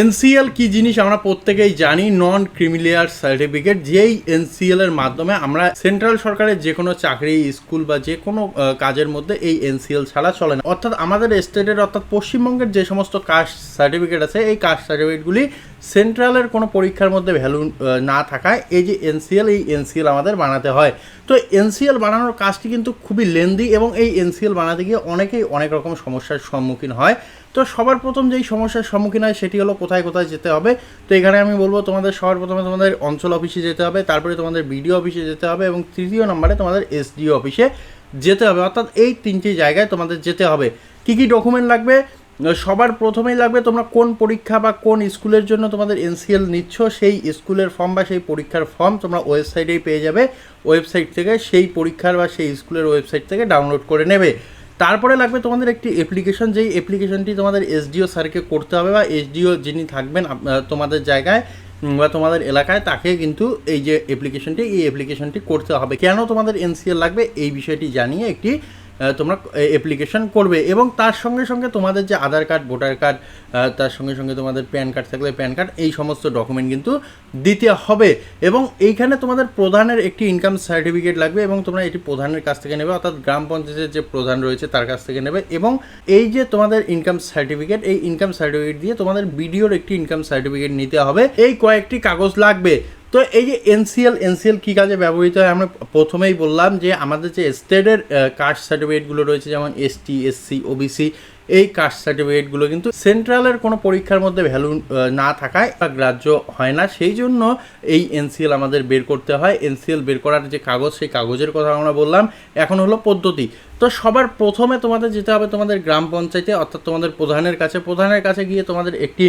NCL কি জিনিস আমরা প্রত্যেকেই জানি নন ক্রিমিলিয়ার সার্টিফিকেট যেই এনসিএল এর মাধ্যমে আমরা সেন্ট্রাল সরকারের যে কোনো চাকরি স্কুল বা যে কোনো কাজের মধ্যে এই এনসিএল ছাড়া চলে না। অর্থাৎ আমাদের স্টেটের অর্থাৎ পশ্চিমবঙ্গের যে সমস্ত কাস্ট সার্টিফিকেট আছে, এই কাস্ট সার্টিফিকেটগুলি সেন্ট্রালের কোনো পরীক্ষার মধ্যে ভ্যালু না থাকায় এই যে এনসিএল, এই এনসিএল আমাদের বানাতে হয়। তো এনসিএল বানানোর কাজটি কিন্তু খুবই লেন্দি এবং এই এনসিএল বানাতে গিয়ে অনেকেই অনেক রকম সমস্যার সম্মুখীন হয়। তো সবার প্রথম যেই সমস্যার সম্মুখীন হয় সেটি হলো কোথায় কোথায় যেতে হবে। তো এখানে আমি বলব তোমাদের সবার প্রথমে তোমাদের অঞ্চল অফিসে যেতে হবে, তারপরে তোমাদের বিডিও অফিসে যেতে হবে এবং তৃতীয় নম্বরে তোমাদের এসডিও অফিসে যেতে হবে। অর্থাৎ এই তিনটি জায়গায় তোমাদের যেতে হবে। কি কি ডকুমেন্ট লাগবে? সবার প্রথমেই লাগবে তোমরা কোন পরীক্ষা বা কোন স্কুলের জন্য তোমাদের এনসিএল নিচ্ছ, সেই স্কুলের ফর্ম বা সেই পরীক্ষার ফর্ম তোমরা ওয়েবসাইটেই পেয়ে যাবে। ওয়েবসাইট থেকে সেই পরীক্ষার বা সেই স্কুলের ওয়েবসাইট থেকে ডাউনলোড করে নেবে। তারপরে লাগবে তোমাদের একটি অ্যাপ্লিকেশন যেই অ্যাপ্লিকেশনটি তোমাদের এসডিও স্যারকে করতে হবে বা এসডিও যিনি থাকবেন তোমাদের জায়গায় বা তোমাদের এলাকায়, তাকে কিন্তু এই যে অ্যাপ্লিকেশনটি এই অ্যাপ্লিকেশনটি করতে হবে। কেন তোমাদের এনসিএল লাগবে? এই বিষয়টি জানিয়ে একটি তোমরা অ্যাপ্লিকেশন করবে এবং তার সঙ্গে সঙ্গে তোমাদের যে আধার কার্ড, ভোটার কার্ড তার সঙ্গে সঙ্গে তোমাদের প্যান কার্ড থাকলে প্যান কার্ড, এই সমস্ত ডকুমেন্ট কিন্তু দিতে হবে এবং এইখানে তোমাদের প্রধানের একটি ইনকাম সার্টিফিকেট লাগবে এবং তোমরা এটি প্রধানের কাছ থেকে নেবে, অর্থাৎ গ্রাম পঞ্চায়েতের যে প্রধান রয়েছে তার কাছ থেকে নেবে এবং এই যে তোমাদের ইনকাম সার্টিফিকেট এই ইনকাম সার্টিফিকেট দিয়ে তোমাদের বিডিওর একটি ইনকাম সার্টিফিকেট নিতে হবে। এই কয়েকটি কাগজ লাগবে। তো এই যে এনসিএল এনসিএল কী কাজে ব্যবহৃত হয়? আমরা প্রথমেই বললাম যে আমাদের যে স্টেটের কাস্ট সার্টিফিকেটগুলো রয়েছে, যেমন এসটি এসসি ওবিসি এই কাস্ট সার্টিফিকেটগুলো কিন্তু সেন্ট্রালের কোনো পরীক্ষার মধ্যে ভ্যালু না থাকায় বা গ্রাহ্য হয় না। সেই জন্য এই এনসিএল আমাদের বের করতে হয়। এনসিএল বের করার যে কাগজ, সেই কাগজের কথা আমরা বললাম। এখন হলো পদ্ধতি। তো সবার প্রথমে তোমাদের যেতে হবে তোমাদের গ্রাম পঞ্চায়েতে, অর্থাৎ তোমাদের প্রধানের কাছে। প্রধানের কাছে গিয়ে তোমাদের একটি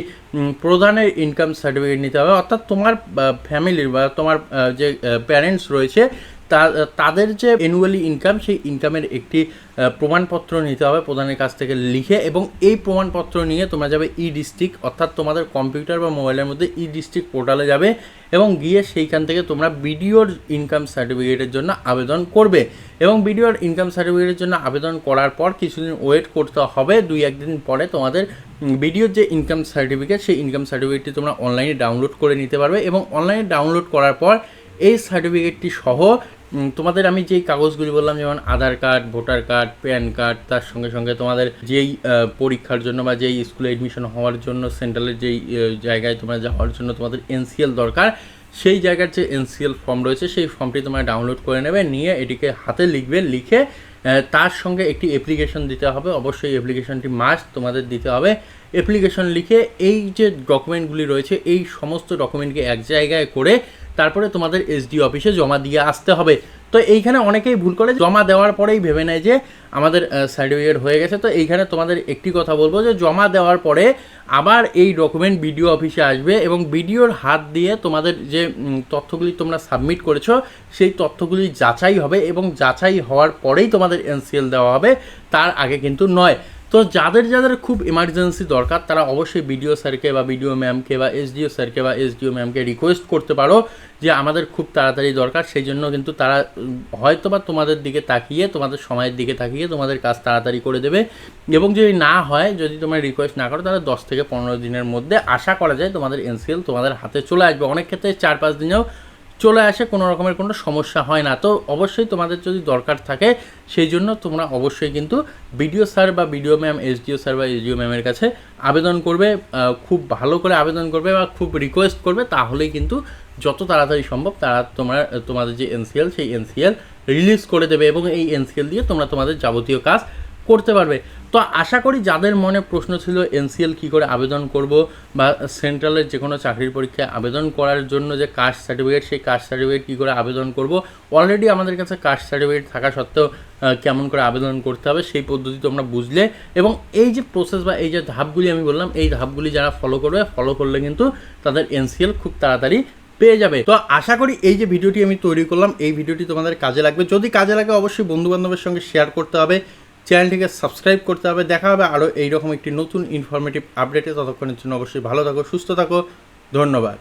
প্রধানের ইনকাম সার্টিফিকেট নিতে হবে। অর্থাৎ তোমার ফ্যামিলির বা তোমার যে প্যারেন্টস রয়েছে তাদের যে অ্যানুয়ালি ইনকাম সেই ইনকামের একটি প্রমাণপত্র নিতে হবে প্রধানের কাছ থেকে লিখে এবং এই প্রমাণপত্র নিয়ে তোমরা যাবে ই ডিস্ট্রিক্ট অর্থাৎ তোমাদের কম্পিউটার বা মোবাইলের মধ্যে ই ডিস্ট্রিক্ট পোর্টালে যাবে এবং গিয়ে সেইখান থেকে তোমরা বিডিওর ইনকাম সার্টিফিকেটের জন্য আবেদন করবে। এবং বিডিওর ইনকাম সার্টিফিকেটের জন্য আবেদন করার পর কিছুদিন ওয়েট করতে হবে, দুই একদিন পরে তোমাদের বিডিওর যে ইনকাম সার্টিফিকেট সেই ইনকাম সার্টিফিকেটটি তোমরা অনলাইনে ডাউনলোড করে নিতে পারবে এবং অনলাইনে ডাউনলোড করার পর এই সার্টিফিকেটটি সহ তোমাদের আমি যেই কাগজগুলি বললাম, যেমন Aadhaar card, voter card, PAN card, তার সঙ্গে সঙ্গে তোমাদের যেই পরীক্ষার জন্য বা যেই স্কুলে এডমিশন হওয়ার জন্য, সেন্ট্রালের যেই জায়গায় তোমরা যাওয়ার জন্য তোমাদের এনসিএল দরকার, সেই জায়গার যে এনসিএল ফর্ম রয়েছে, সেই ফর্মটি তোমরা ডাউনলোড করে নেবে, নিয়ে এটিকে হাতে লিখবে, লিখে তার সঙ্গে একটি অ্যাপ্লিকেশন দিতে হবে। অবশ্যই অ্যাপ্লিকেশনটি মাস্ট তোমাদের দিতে হবে। অ্যাপ্লিকেশন লিখে এই যে ডকুমেন্টগুলি রয়েছে, এই সমস্ত ডকুমেন্টকে এক জায়গায় করে তারপরে তোমাদের এসডি অফিসে জমা দিয়ে আসতে হবে। তো এইখানে অনেকেই ভুল করে জমা দেওয়ার পরেই ভেবে নেয় যে আমাদের সার্টিফিকেট হয়ে গেছে। তো এইখানে তোমাদের একটি কথা বলব যে জমা দেওয়ার পরে আবার এই ডকুমেন্ট বিডিও অফিসে আসবে এবং বিডিওর হাত দিয়ে তোমাদের যে তথ্যগুলি তোমরা সাবমিট করেছ, সেই তথ্যগুলি যাচাই হবে এবং যাচাই হওয়ার পরেই তোমাদের এনসিএল দেওয়া হবে। তার আগে কিন্তু নয়। তো যাদের যাদের খুব ইমার্জেন্সি দরকার, তারা অবশ্যই বিডিও স্যারকে বা বিডিও ম্যামকে বা এসডিও স্যারকে বা এসডিও ম্যামকে রিকোয়েস্ট করতে পারো যে আমাদের খুব তাড়াতাড়ি দরকার। সেই জন্য কিন্তু তারা হয়তো বা তোমাদের দিকে তাকিয়ে, তোমাদের সময়ের দিকে তাকিয়ে তোমাদের কাজ তাড়াতাড়ি করে দেবে। এবং যদি না হয়, যদি তোমরা রিকোয়েস্ট না করো, তাহলে দশ থেকে পনেরো দিনের মধ্যে আশা করা যায় তোমাদের এনসিএল তোমাদের হাতে চলে আসবে। অনেক ক্ষেত্রে চার পাঁচ দিনেও চলে আসে, কোনো রকমের কোনো সমস্যা হয় না। তো অবশ্যই তোমাদের যদি দরকার থাকে, সেই জন্য তোমরা অবশ্যই কিন্তু বিডিও স্যার বা বিডিও ম্যাম, এসডিও স্যার বা এসডিও ম্যামের কাছে আবেদন করবে খুব ভালো করে আবেদন করবে বা খুব রিকোয়েস্ট করবে, তাহলেই কিন্তু যত তাড়াতাড়ি সম্ভব তারা তোমরা, তোমাদের যে এনসিএল সেই এনসিএল রিলিজ করে দেবে এবং এই এনসিএল দিয়ে তোমরা তোমাদের যাবতীয় কাজ করতে পারবে। তো আশা করি যাদের মনে প্রশ্ন ছিল, এনসিএল কী করে আবেদন করব বা সেন্ট্রালের যে কোনো চাকরির পরীক্ষায় আবেদন করার জন্য যে কাস্ট সার্টিফিকেট, সেই কাস্ট সার্টিফিকেট কী করে আবেদন করব অলরেডি আমাদের কাছে কাস্ট সার্টিফিকেট থাকা সত্ত্বেও কেমন করে আবেদন করতে হবে সেই পদ্ধতি তোমরা বুঝলে এবং এই যে প্রসেস বা এই যে ধাপগুলি আমি বললাম, এই ধাপগুলি যারা ফলো করবে ফলো করলে কিন্তু তাদের এনসিএল খুব তাড়াতাড়ি পেয়ে যাবে। তো আশা করি এই যে ভিডিওটি আমি তৈরি করলাম, এই ভিডিওটি তোমাদের কাজে লাগবে। যদি কাজে লাগে, অবশ্যই বন্ধু বান্ধবের সঙ্গে শেয়ার করতে হবে। চ্যানেলটিকে সাবস্ক্রাইব করতে হবে। দেখা হবে আরও এইরকম একটি নতুন ইনফরমেটিভ আপডেটে ততক্ষণের জন্য অবশ্যই ভালো থাকো, সুস্থ থাকো। ধন্যবাদ।